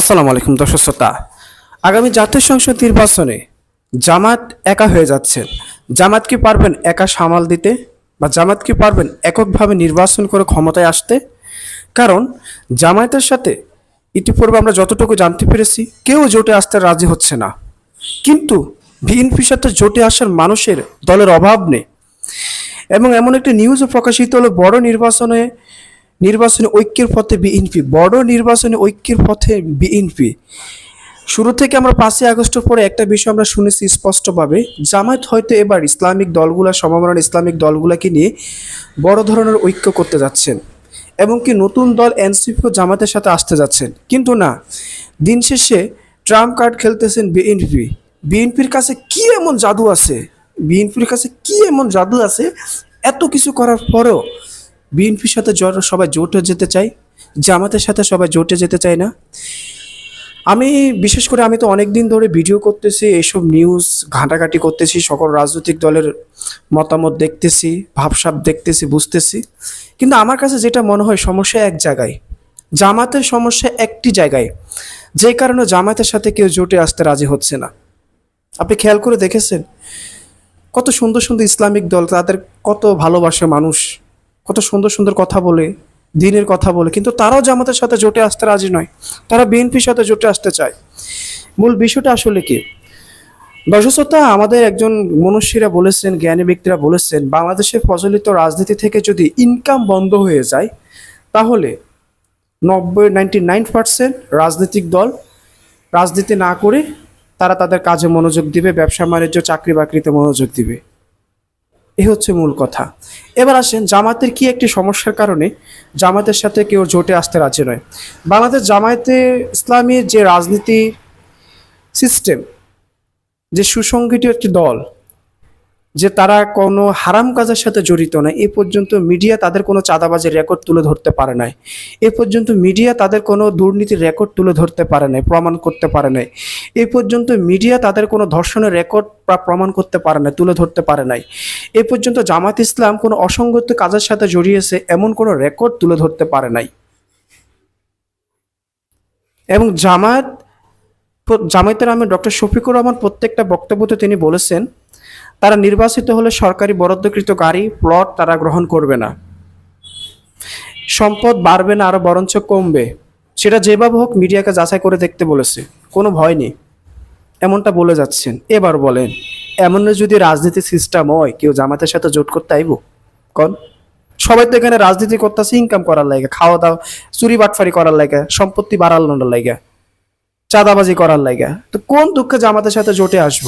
আসসালামু আলাইকুম দর্শক শ্রোতা। আগামী জাতীয় সংসদ নির্বাচনে জামাত একা হয়ে যাচ্ছেন জামাত কি পারবেন একা সামাল দিতে বা জামাত কি পারবেন এককভাবে নির্বাচন করে ক্ষমতায় আসতে? কারণ জামায়াতের সাথে ইতিপূর্বে আমরা যতটুকু জানতে পেরেছি, কেউ জোটে আসতে রাজি হচ্ছে না। কিন্তু বিএনপির সাথে জোটে আসার মানুষের দলের অভাব নেই। এবং এমন একটি নিউজও প্রকাশিত হলো, বড় নির্বাচনে নির্বাচনে ঐক্যের পথে বিএনপি, বড় নির্বাচনে ঐক্যের পথে বিএনপি। শুরু থেকে আমরা পাঁচই আগস্টের পরে একটা বিষয় আমরা শুনেছি স্পষ্টভাবে, জামায়াত হয়তো এবার ইসলামিক দলগুলা সমমরণ ইসলামিক দলগুলাকে নিয়ে বড় ধরনের ঐক্য করতে যাচ্ছেন এবং কি নতুন দল এনসিপিও জামাতের সাথে আসতে যাচ্ছেন। কিন্তু না, দিন শেষে ট্রাম্প কার্ড খেলতেছেন বিএনপি। বিএনপির কাছে কি এমন জাদু আছে? বিএনপির কাছে কি এমন জাদু আছে? এত কিছু করার পরেও বিএনপির সাথে সবাই জোটে যেতে চাই জামাতের সাথে সবাই জোটে যেতে চায় না। আমি বিশেষ করে আমি তো অনেক দিন ধরে ভিডিও করতেছি এইসব নিউজ ঘাঁটাঘাঁটি করতেছি, সকল রাজনৈতিক দলের মতামত দেখতেছি, ভাবসাব দেখতেছি, বুঝতেছি। কিন্তু আমার কাছে যেটা মনে হয় সমস্যা এক জায়গায়, জামাতের সমস্যা একটি জায়গায়, যে কারণে জামাতের সাথে কেউ জোটে আসতে রাজি হচ্ছে না। আপনি খেয়াল করে দেখেছেন? কত সুন্দর সুন্দর ইসলামিক দল, তাদের কত ভালোবাসে মানুষ। কত সুন্দর সুন্দর কথা বলে, দিনের কথা বলে, কিন্তু তারাও জামাতের সাথে জোটে আসতে রাজি নয়। তারা বিএনপির সাথে জোটে আসতে চায়। মূল বিষয়টা আসলে কি? দর্শকতা আমাদের একজন মনুষ্যীরা বলেছেন, জ্ঞানী ব্যক্তিরা বলেছেন বাংলাদেশের প্রচলিত রাজনীতি থেকে যদি ইনকাম বন্ধ হয়ে যায়, তাহলে নব্বই নাইনটি নাইন পার্সেন্ট রাজনৈতিক দল রাজনীতি না করে তারা তাদের কাজে মনোযোগ দিবে, ব্যবসা, বাণিজ্য চাকরি বাকরিতে মনোযোগ দিবে। এ হচ্ছে মূল কথা। এবার আসেন জামাতের কি একটি সমস্যার কারণে জামাতের সাথে কেউ জোটে আসতে রাজি নয়? বাংলাদেশ জামায়াতে ইসলামীর যে রাজনীতি সিস্টেম যে সুসংগঠিত একটি দল, যে তারা কোনো হারাম কাজের সাথে জড়িত নয়, এ পর্যন্ত মিডিয়া তাদের কোনো চাঁদাবাজের রেকর্ড তুলে ধরতে পারে নাই। এ পর্যন্ত মিডিয়া তাদের কোনো দুর্নীতির রেকর্ড তুলে ধরতে পারে নাই, প্রমাণ করতে পারে নাই। এ পর্যন্ত মিডিয়া তাদের কোনো ধর্ষণের রেকর্ড প্রমাণ করতে পারে না তুলে ধরতে পারে নাই। এ পর্যন্ত জামাত ইসলাম কোনো অসংগত কাজের সাথে জড়িয়েছে এমন কোনো রেকর্ড তুলে ধরতে পারে নাই। এবং জামাত জামায়াতের আমি ডক্টর শফিকুর রহমান প্রত্যেকটা বক্তব্যতে তিনি বলেছেন, তারা নির্বাচিত হলে সরকারি বরাদ্দকৃত গাড়ি প্লট তারা গ্রহণ করবে না। সম্পদ বাড়বে না আরও বরঞ্চ কমবে। সেটা যেভাবে হোক মিডিয়াকে যাচাই করে দেখতে বলেছে, কোনো ভয় নেই। এমনটা বলে যাচ্ছেন। এবার বলেন এমন যদি রাজনীতি সিস্টেম হয়, কেউ জামাতের সাথে জোট করতে আইব। কন? সবাই তো এখানে রাজনীতি করতেছে ইনকাম করার লাগে, খাওয়া দাওয়া, চুরি বাটফারি করার লাগে, সম্পত্তি বাড়ানোর লাগে, চাঁদাবাজি করার লাগে। তো কোন দুঃখে জামাতের সাথে জোটে আসব?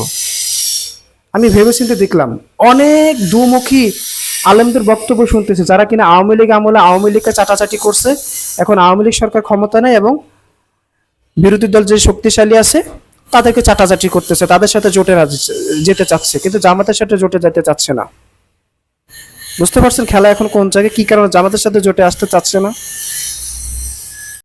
আমি ভেবেচিন্তে দেখলাম, অনেক দুমুখী আলেমদের বক্তব্য শুনতেছে, যারা কিনা আওয়ামী লীগ আমলে আওয়ামী লীগকে চাটাচাটি করছে। এখন আওয়ামী লীগ সরকার ক্ষমতা নেই এবং বিরোধী দল যে শক্তিশালী আছে তাদেরকে চাটাচাটি করতেছে, তাদের সাথে জোটে যেতে চাচ্ছে, কিন্তু জামাতের সাথে জোটে যেতে চাচ্ছে না। বুঝতে পারছেন খেলা এখন কোন জায়গায়? কি কারণে জামাতের সাথে জোটে আসতে চাচ্ছে না?